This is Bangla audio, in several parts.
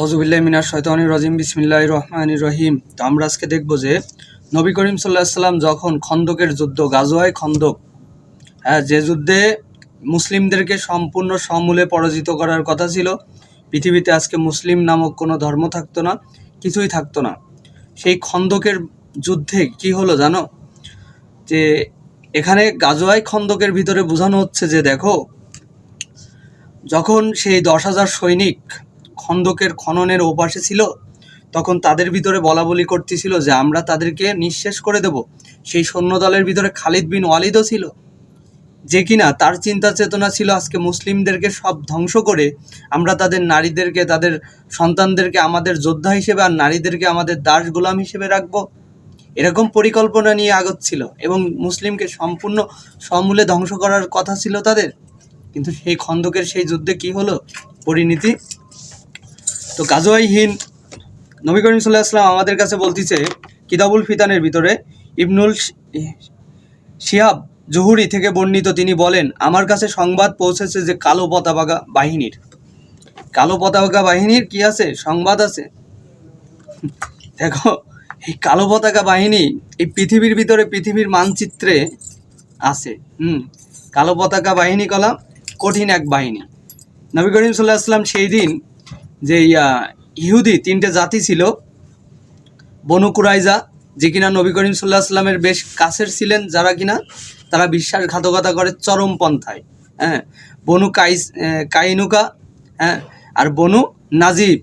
আউজুবিল্লাহ মিনার শয়তানি রজিম বিসমিল্লাহ রহমান রহিম। তো আমরা আজকে দেখব যে নবী করিম সাল্লাহ সাল্লাম যখন খন্দকের যুদ্ধ গাজোয়ায় খন্দক হ্যাঁ যে যুদ্ধে মুসলিমদেরকে সম্পূর্ণ সমূলে পরাজিত করার কথা ছিল, পৃথিবীতে আজকে মুসলিম নামক কোনো ধর্ম থাকতো না, কিছুই থাকতো না। সেই খন্দকের যুদ্ধে কি হলো জানো? যে এখানে গাজোয়াই খন্দকের ভিতরে বোঝানো হচ্ছে যে দেখো, যখন সেই দশ হাজার সৈনিক খন্দকের খননের ওপাশে ছিল, তখন তাদের ভিতরে বলা বলি করতেছিল যে আমরা তাদেরকে নিঃশেষ করে দেব। সেই সৈন্যদলের ভিতরে খালিদ বিন ওয়ালিদও ছিল, যে কিনা তার চিন্তা চেতনা ছিল আজকে মুসলিমদেরকে সব ধ্বংস করে আমরা তাদের নারীদেরকে, তাদের সন্তানদেরকে, আমাদের যোদ্ধা হিসেবে আর নারীদেরকে আমাদের দাস গোলাম হিসেবে রাখব। এরকম পরিকল্পনা নিয়ে আগচ্ছিল এবং মুসলিমকে সম্পূর্ণ সমূলে ধ্বংস করার কথা ছিল তাদের। কিন্তু সেই খন্দকের সেই যুদ্ধে কি হলো? পরিণতি তো গাজোয়াই হিন্দ নবী করিম সাল্লাহ আসলাম আমাদের কাছে বলতেছে কিতাবুল ফিতানের ভিতরে, ইবনুল শিহাব জহুরি থেকে বর্ণিত তিনি বলেন, আমার কাছে সংবাদ পৌঁছেছে যে কালো পতাকা বাহিনীর। কালো পতাকা বাহিনীর কি আছে? সংবাদ আছে। দেখো, এই কালো পতাকা বাহিনী এই পৃথিবীর ভিতরে পৃথিবীর মানচিত্রে আছে। হুম, কালো পতাকা বাহিনী কলা কঠিন এক বাহিনী। নবী করিম সাল্লাহ আসলাম সেই দিন যে ইহুদি তিনটে জাতি ছিল, বনু কুরাইজা, যে কিনা নবী করিম সাল্লাহ আসলামের বেশ কাছের ছিলেন যারা কিনা, তারা বিশ্বাসঘাতকতা করে চরম পন্থায় হ্যাঁ। বনু কাইস কাইনুকা হ্যাঁ আর বনু নাজিব,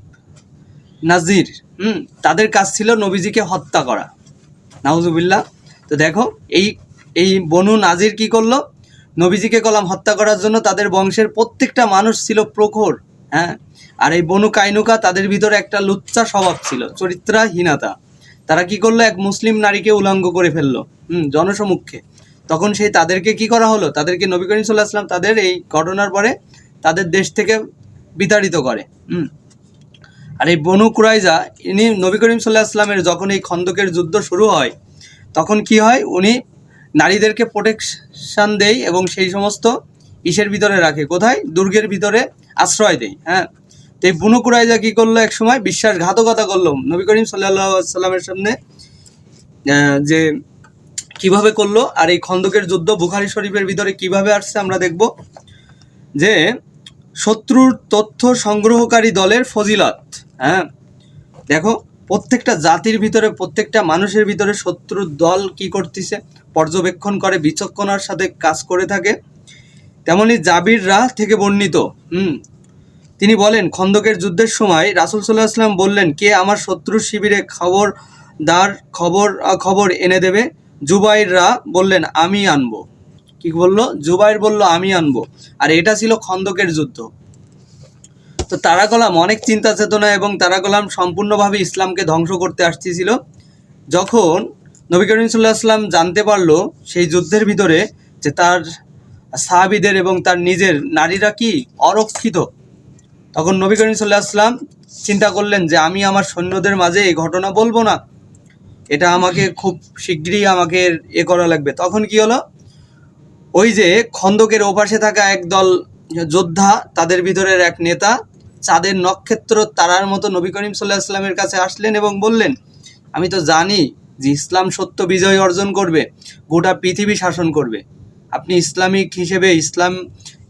নাজির, হুম, তাদের কাজ ছিল নবীজিকে হত্যা করা। নাউজুবিল্লাহ। তো দেখো, এই এই বনু নাজির কি করল? নবীজিকে কলাম হত্যা করার জন্য তাদের বংশের প্রত্যেকটা মানুষ ছিল প্রখর। হ্যাঁ? আর এই বনু কাইনুকা, তাদের ভিতরে একটা লুচ্চা স্বভাব ছিল, চরিত্রাহীনতা। তারা কি করল? এক মুসলিম নারীকে উলঙ্গ করে ফেলল, হুম জনসমুখে তখন সেই তাদেরকে কি করা হলো? তাদেরকে নবী করিম সাল্লাহ আসলাম তাদের এই ঘটনার পরে তাদের দেশ থেকে বিতাড়িত করে, হুম। আর এই বনু কুরাইজা, ইনি নবী করিম সাল্লাহ আসলামের যখন এই খন্দকের যুদ্ধ শুরু হয়, তখন কি হয়? উনি নারীদেরকে প্রোটেকশান দেয় এবং সেই সমস্ত ইসের ভিতরে রাখে। কোথায়? দুর্গের ভিতরে আশ্রয় দেয় হ্যাঁ? তো এই বনু কুরাইজা কি করল এক সময়? বিশ্বাসঘাতকতা করল। নবী করিম সাল্লাহ সাল্লামের সামনে যে কীভাবে করল আর এই খন্দকের যুদ্ধ বুখারি শরীফের ভিতরে কীভাবে আসছে আমরা দেখব। যে শত্রুর তথ্য সংগ্রহকারী দলের ফজিলত হ্যাঁ? দেখো, প্রত্যেকটা জাতির ভিতরে, প্রত্যেকটা মানুষের ভিতরে শত্রুর দল কি করতেছে? পর্যবেক্ষণ করে, বিচক্ষণার সাথে কাজ করে থাকে। তেমনি জাবিররা থেকে বর্ণিত। হুম। তিনি বলেন, খন্দকের যুদ্ধের সময় রাসুল সাল্লাহ আসলাম বললেন, কে আমার শত্রুর শিবিরে খবর দার খবর খবর এনে দেবে? জুবাইররা বললেন, আমি আনব। কি বলল? জুবাইর বলল, আমি আনব। আর এটা ছিল খন্দকের যুদ্ধ। তো তারা কলাম অনেক চিন্তা চেতনা এবং তারা কলাম সম্পূর্ণভাবে ইসলামকে ধ্বংস করতে আসতেছিল। যখন নবী করিম সাল্লাহ আসলাম জানতে পারল সেই যুদ্ধের ভিতরে যে তার সাহাবিদের এবং তার নিজের নারীরা কি অরক্ষিত? তখন নবী করিম সাল্লাহ আসলাম চিন্তা করলেন যে আমি আমার সৈন্যদের মাঝে এই ঘটনা বলব না। এটা আমাকে খুব শীঘ্রই আমাকে এ করা লাগবে। তখন কি হলো? ওই যে খন্দকের ওপাশে থাকা একদল যোদ্ধা, তাদের ভিতরের এক নেতা চাঁদের নক্ষত্র তারার মতো নবী করিম সাল্লাহ ইসলামের কাছে আসলেন এবং বললেন, আমি তো জানি যে ইসলাম সত্য বিজয় অর্জন করবে, গোটা পৃথিবী শাসন করবে। আপনি ইসলামিক হিসেবে ইসলাম,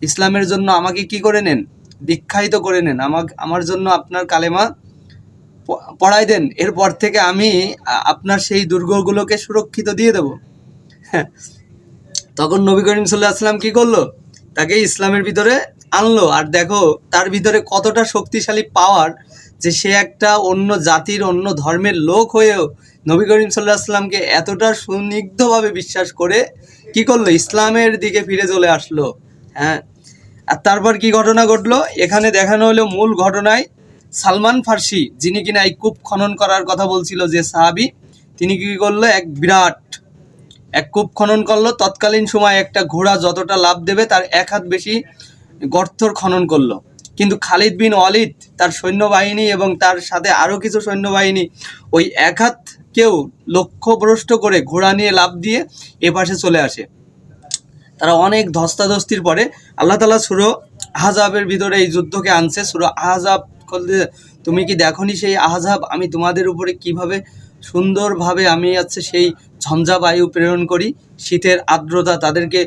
ইসলামের জন্য আমাকে কি করে নেন? দীক্ষায়িত করে নেন। আমাকে, আমার জন্য আপনার কালেমা পড়াই দেন। এরপর থেকে আমি আপনার সেই দুর্গগুলোকে সুরক্ষিত দিয়ে দেবো। হ্যাঁ। তখন নবী করিম সাল্লাহ আসলাম কি করল? তাকে ইসলামের ভিতরে আনলো। আর দেখো, তার ভিতরে কতটা শক্তিশালী পাওয়ার যে সে একটা অন্য জাতির, অন্য ধর্মের লোক হয়েও নবী করিম সাল্লাহ আসলামকে এতটা সুনিগ্ধভাবে বিশ্বাস করে কি করল? ইসলামের দিকে ফিরে চলে আসলো। হ্যাঁ? আর তারপর কি ঘটনা ঘটলো? এখানে দেখানো হলো মূল ঘটনায় সালমান ফার্সি, যিনি কিনা এই কূপ খনন করার কথা বলছিল যে সাহাবি, তিনি কি করল? এক বিরাট, এক কূপ খনন করল। তৎকালীন সময় একটা ঘোড়া যতটা লাভ দেবে, তার এক হাত বেশি গর্তর খনন করল। কিন্তু খালিদ বিন অলিদ তার সৈন্যবাহিনী এবং তার সাথে আরও কিছু সৈন্যবাহিনী, ওই এক হাতকেও লক্ষ্যভ্রষ্ট করে ঘোড়া নিয়ে লাভ দিয়ে এপাশে চলে আসে। তারা অনেক ধস্তাধস্তির পরে আল্লাহ তালা সুরো আহজাবের ভিতরে এই যুদ্ধকে আনছে। সুরো আহজাব করলে তুমি কি দেখনি সেই আহজাব আমি তোমাদের উপরে কীভাবে সুন্দরভাবে আমি হচ্ছে সেই ঝঞ্ঝা বায়ু প্রেরণ করি? শীতের আর্দ্রতা তাদেরকে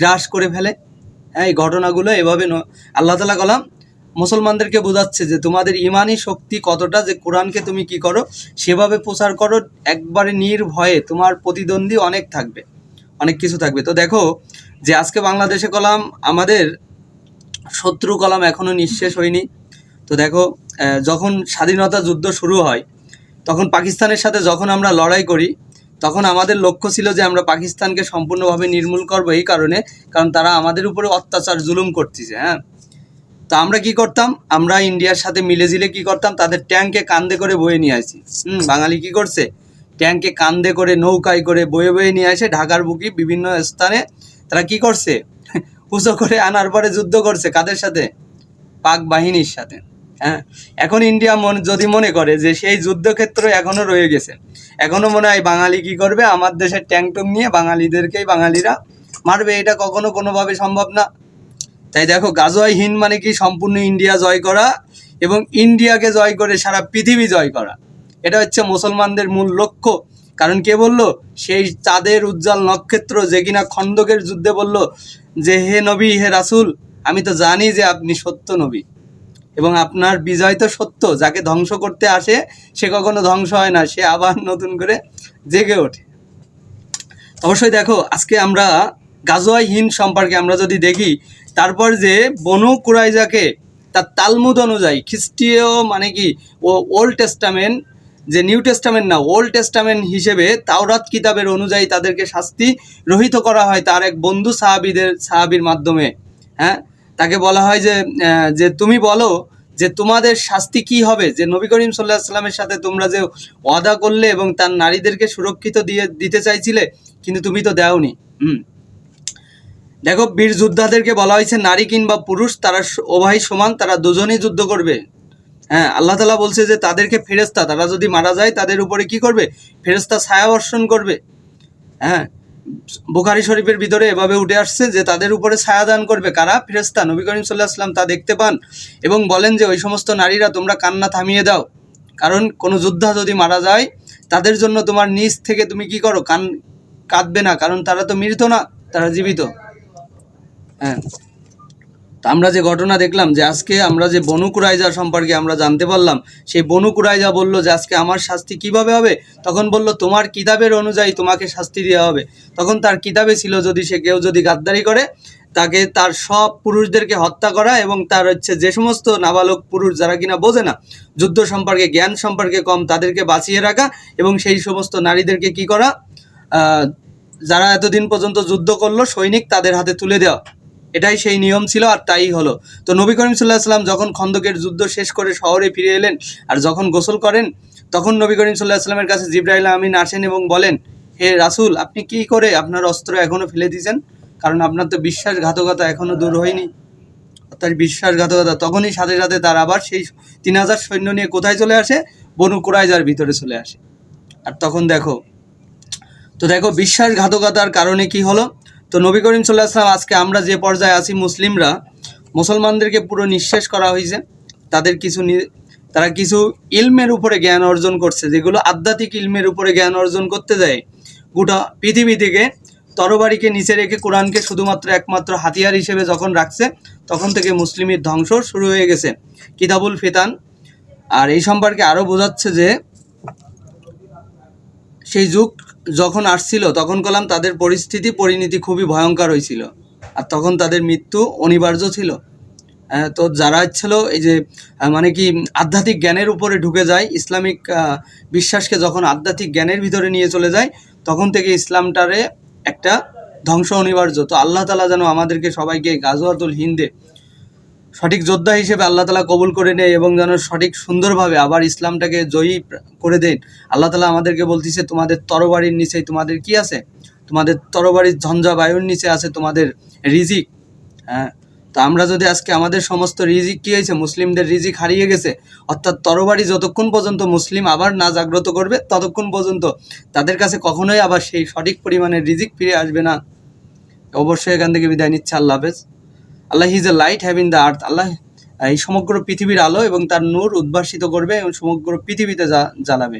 গ্রাস করে ফেলে? হ্যাঁ এই ঘটনাগুলো এভাবে আল্লাহ তালা কলাম মুসলমানদেরকে বোঝাচ্ছে যে তোমাদের ইমানই শক্তি কতটা, যে কোরআনকে তুমি কি করো? সেভাবে প্রচার করো, একবারে নির্ভয়ে তোমার প্রতিদ্বন্দ্বী অনেক থাকবে, অনেক কিছু থাকবে। তো দেখো যে আজকে বাংলাদেশে কলাম, আমাদের শত্রু কলাম এখনও নিঃশেষ হয়নি। তো দেখো যখন স্বাধীনতা যুদ্ধ শুরু হয়, তখন পাকিস্তানের সাথে যখন আমরা লড়াই করি, তখন আমাদের লক্ষ্য ছিল যে আমরা পাকিস্তানকে সম্পূর্ণভাবে নির্মূল করব এই কারণে, কারণ তারা আমাদের উপরে অত্যাচার, জুলুম করতেছে হ্যাঁ? তো আমরা কি করতাম? আমরা ইন্ডিয়ার সাথে মিলে জিলে কি করতাম? তাদের ট্যাঙ্কে কান্দে করে বয়ে নিয়ে আসি। হুম, বাঙালি কি করছে? ট্যাঙ্কে কান্দে করে, নৌকায় করে বয়ে বয়ে নিয়ে আসে ঢাকার বুকি বিভিন্ন স্থানে। তারা কি করছে? উঁচু করে আনার পরে যুদ্ধ করছে কাদের সাথে? পাক বাহিনীর সাথে। হ্যাঁ এখন ইন্ডিয়া মনে, যদি মনে করে যে সেই যুদ্ধক্ষেত্র এখনও রয়ে গেছে এখনও মনে হয় বাঙালি কি করবে? আমার দেশের ট্যাঙ্ক টুং নিয়ে বাঙালিদেরকেই বাঙালিরা মারবে, এটা কখনো কোনোভাবে সম্ভব না। তাই দেখো, গাজোয়াই হিন্দ মানে কি? সম্পূর্ণ ইন্ডিয়া জয় করা এবং ইন্ডিয়াকে জয় করে সারা পৃথিবী জয় করা। এটা হচ্ছে মুসলমানদের মূল লক্ষ্য। কারণ কে বলল? সেই চাঁদের উজ্জ্বল নক্ষত্র যে কিনা খন্দকের যুদ্ধে বলল যে, হে নবী, হে রাসূল, আমি তো জানি যে আপনি সত্য নবী এবং আপনার বিজয় তো সত্য। যাকে ধ্বংস করতে আসে, সে কখনো ধ্বংস হয় না, সে আবার নতুন করে জেগে ওঠে। অবশ্যই দেখো, আজকে আমরা গাজোয়াই হিন্দ সম্পর্কে আমরা যদি দেখি, তারপর যে বনু কুরাইজাকে, তার তালমুদ অনুযায়ী, খ্রিস্টীয় মানে কি, ও ওল্ড টেস্টামেন্ট, যে নিউ টেস্টামেন্ট না, ওল্ড টেস্টামেন্ট হিসেবে তাওরাত কিতাবের অনুযায়ী তাদেরকে শাস্তি রহিত করা হয় তার এক বন্ধু সাহাবিদের, সাহাবির মাধ্যমে। হ্যাঁ? তাকে বলা হয় যে যে তুমি বলো যে তোমাদের শাস্তি কি হবে? যে নবী করিম সাল্লাহ সাল্লামের সাথে তোমরা যে ওয়াদা করলে এবং তার নারীদেরকে সুরক্ষিত দিয়ে দিতে চাইছিলে, কিন্তু তুমি তো দেওনি। হুম? দেখো, বীর যোদ্ধাদেরকে বলা হয়েছে, নারী কিংবা পুরুষ, তারা স- সমান, তারা দুজনেই যুদ্ধ করবে। হ্যাঁ আল্লাহ তালা বলছে যে, তাদেরকে ফেরেস্তা তারা যদি মারা যায়, তাদের উপরে কি করবে? ফেরেস্তা ছায়া বর্ষণ করবে। হ্যাঁ বুখারি শরীফের ভিতরে এভাবে উঠে আসছে যে, তাদের উপরে ছায়া দান করবে। কারা? ফেরেস্তা নবী করিম সাল্লাহ আসলাম তা দেখতে পান এবং বলেন যে, ওই সমস্ত নারীরা তোমরা কান্না থামিয়ে দাও। কারণ, কোনো যোদ্ধা যদি মারা যায়, তাদের জন্য তোমার নিজ থেকে তুমি কি করো? কান, কাঁদবে না, কারণ তারা তো মৃত না, তারা জীবিত। হ্যাঁ। আমরা যে ঘটনা দেখলাম যে আজকে আমরা যে বনু কুরাইজা সম্পর্কে আমরা জানতে পারলাম, সেই বনু কুরাইজা বলল যে আজকে আমার শাস্তি কীভাবে হবে? তখন বলল, তোমার কিতাবের অনুযায়ী তোমাকে শাস্তি দেওয়া হবে। তখন তার কিতাবে ছিল যদি সে কেউ যদি গাদ্দারি করে, তাকে তার সব পুরুষদেরকে হত্যা করা এবং তার হচ্ছে যে সমস্ত নাবালক পুরুষ যারা কিনা বোঝে না, যুদ্ধ সম্পর্কে, জ্ঞান সম্পর্কে কম, তাদেরকে বাঁচিয়ে রাখা এবং সেই সমস্ত নারীদেরকে কি করা? যারা এতদিন পর্যন্ত যুদ্ধ করল, সৈনিক তাদের হাতে তুলে দেওয়া। এটাই সেই নিয়ম ছিল আর তাই হলো। তো নবী করিম সাল্লাহ যখন খন্দকের যুদ্ধ শেষ করে শহরে ফিরে এলেন আর যখন গোসল করেন, তখন নবী করিম সাল্লাহ সাল্লামের কাছে জিব্রাইল আমিন আসেন এবং বলেন, হে রাসূল, আপনি কি করে আপনার অস্ত্র এখনও ফেলে দিয়েছেন? কারণ আপনার তো বিশ্বাসঘাতকতা এখনও দূর হয়নি। অর্থাৎ বিশ্বাসঘাতকতা তখনই সাথে সাথে তার আবার সেই তিন হাজার সৈন্য নিয়ে কোথায় চলে আসে? বনু কুরাইজার ভিতরে চলে আসে। আর তখন দেখো, তো দেখো, বিশ্বাসঘাতকতার কারণে কি হলো? তো নবী করিম সাল্লাহ আসলাম আজকে আমরা যে পর্যায়ে আছি মুসলিমরা, মুসলমানদেরকে পুরো নিঃশেষ করা হয়েছে তাদের কিছু তারা কিছু ইলমের উপরে জ্ঞান অর্জন করছে, যেগুলো আধ্যাত্মিক ইলমের উপরে জ্ঞান অর্জন করতে যায় গোটা পৃথিবী থেকে তরবারিকে নিচে রেখে কোরআনকে শুধুমাত্র একমাত্র হাতিয়ার হিসেবে যখন রাখছে, তখন থেকে মুসলিমের ধ্বংস শুরু হয়ে গেছে। কিতাবুল ফিতান। আর এই সম্পর্কে আরও বোঝাচ্ছে যে, সেই যুগ যখন আসছিল, তখন কলাম তাদের পরিস্থিতি, পরিণতি খুবই ভয়ঙ্কর হয়েছিল। আর তখন তাদের মৃত্যু অনিবার্য ছিল। তো যারা ছিল এই যে মানে কি, আধ্যাত্মিক জ্ঞানের উপরে ঢুকে যায়, ইসলামিক বিশ্বাসকে যখন আধ্যাত্মিক জ্ঞানের ভিতরে নিয়ে চলে যায়, তখন থেকে ইসলামটারে একটা ধ্বংস অনিবার্য। তো আল্লাহ তালা যেন আমাদেরকে সবাইকে গাজওয়াতুল হিন্দে সঠিক যোদ্ধা হিসেবে আল্লাহ তালা কবুল করে নেয় এবং যেন সঠিক সুন্দরভাবে আবার ইসলামটাকে জয়ী করে দেন। আল্লাহ তালা আমাদেরকে বলতেছে, তোমাদের তরবারির নিচে তোমাদের কি আছে? তোমাদের তরবারির ঝঞ্ঝা বায়ুর নিচে আছে তোমাদের রিজিক। হ্যাঁ তো আমরা যদি আজকে আমাদের সমস্ত রিজিক কি হয়েছে? মুসলিমদের রিজিক হারিয়ে গেছে। অর্থাৎ তরবারি যতক্ষণ পর্যন্ত মুসলিম আবার না জাগ্রত করবে, ততক্ষণ পর্যন্ত তাদের কাছে কখনোই আবার সেই সঠিক পরিমাণের রিজিক ফিরে আসবে না। অবশ্যই এখান থেকে বিদায় নিচ্ছে। আল্লাহ হাফেজ। Allah his a light have in the earth. Allah, এই সমগ্র পৃথিবীর আলো এবং তার নূর উদ্ভাসিত করবে এবং সমগ্র পৃথিবীতে জ্বালাবে।